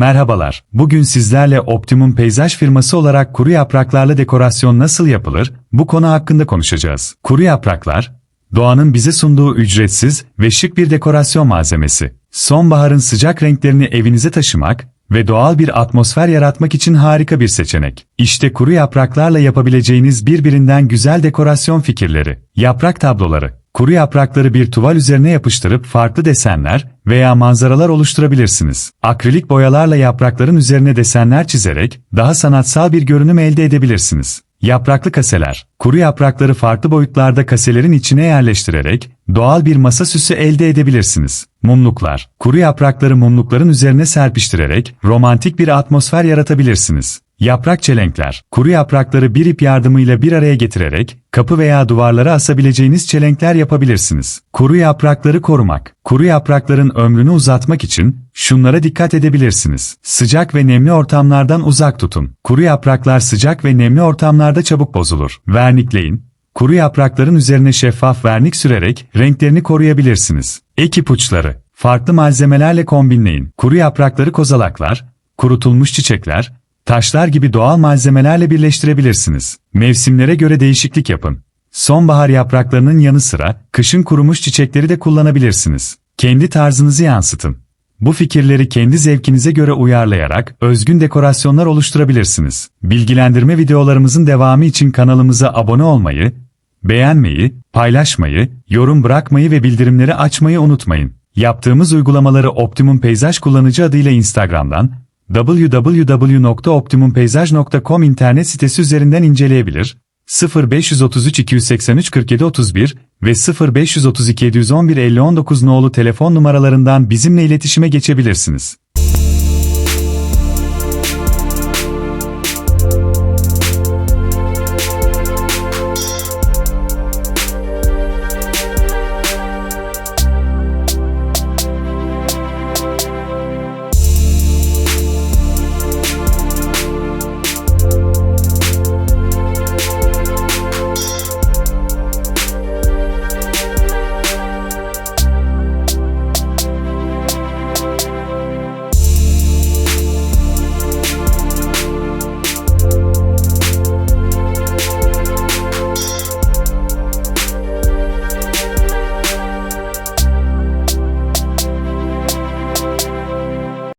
Merhabalar, bugün sizlerle Optimum Peyzaj firması olarak kuru yapraklarla dekorasyon nasıl yapılır, bu konu hakkında konuşacağız. Kuru yapraklar, doğanın bize sunduğu ücretsiz ve şık bir dekorasyon malzemesi. Sonbaharın sıcak renklerini evinize taşımak ve doğal bir atmosfer yaratmak için harika bir seçenek. İşte kuru yapraklarla yapabileceğiniz birbirinden güzel dekorasyon fikirleri. Yaprak tabloları. Kuru yaprakları bir tuval üzerine yapıştırıp farklı desenler veya manzaralar oluşturabilirsiniz. Akrilik boyalarla yaprakların üzerine desenler çizerek daha sanatsal bir görünüm elde edebilirsiniz. Yapraklı kaseler. Kuru yaprakları farklı boyutlarda kaselerin içine yerleştirerek doğal bir masa süsü elde edebilirsiniz. Mumluklar. Kuru yaprakları mumlukların üzerine serpiştirerek romantik bir atmosfer yaratabilirsiniz. Yaprak çelenkler. Kuru yaprakları bir ip yardımıyla bir araya getirerek kapı veya duvarlara asabileceğiniz çelenkler yapabilirsiniz. Kuru yaprakları korumak. Kuru yaprakların ömrünü uzatmak için şunlara dikkat edebilirsiniz. Sıcak ve nemli ortamlardan uzak tutun. Kuru yapraklar sıcak ve nemli ortamlarda çabuk bozulur. Vernikleyin. Kuru yaprakların üzerine şeffaf vernik sürerek renklerini koruyabilirsiniz. Ek ipuçları. Farklı malzemelerle kombinleyin. Kuru yaprakları kozalaklar, kurutulmuş çiçekler, taşlar gibi doğal malzemelerle birleştirebilirsiniz. Mevsimlere göre değişiklik yapın. Sonbahar yapraklarının yanı sıra kışın kurumuş çiçekleri de kullanabilirsiniz. Kendi tarzınızı yansıtın. Bu fikirleri kendi zevkinize göre uyarlayarak özgün dekorasyonlar oluşturabilirsiniz. Bilgilendirme videolarımızın devamı için kanalımıza abone olmayı, beğenmeyi, paylaşmayı, yorum bırakmayı ve bildirimleri açmayı unutmayın. Yaptığımız uygulamaları Optimum Peyzaj kullanıcı adıyla Instagram'dan www.optimumpeyzaj.com internet sitesi üzerinden inceleyebilir, 0533 283 47 31 ve 0532 711 50 19 nolu telefon numaralarından bizimle iletişime geçebilirsiniz.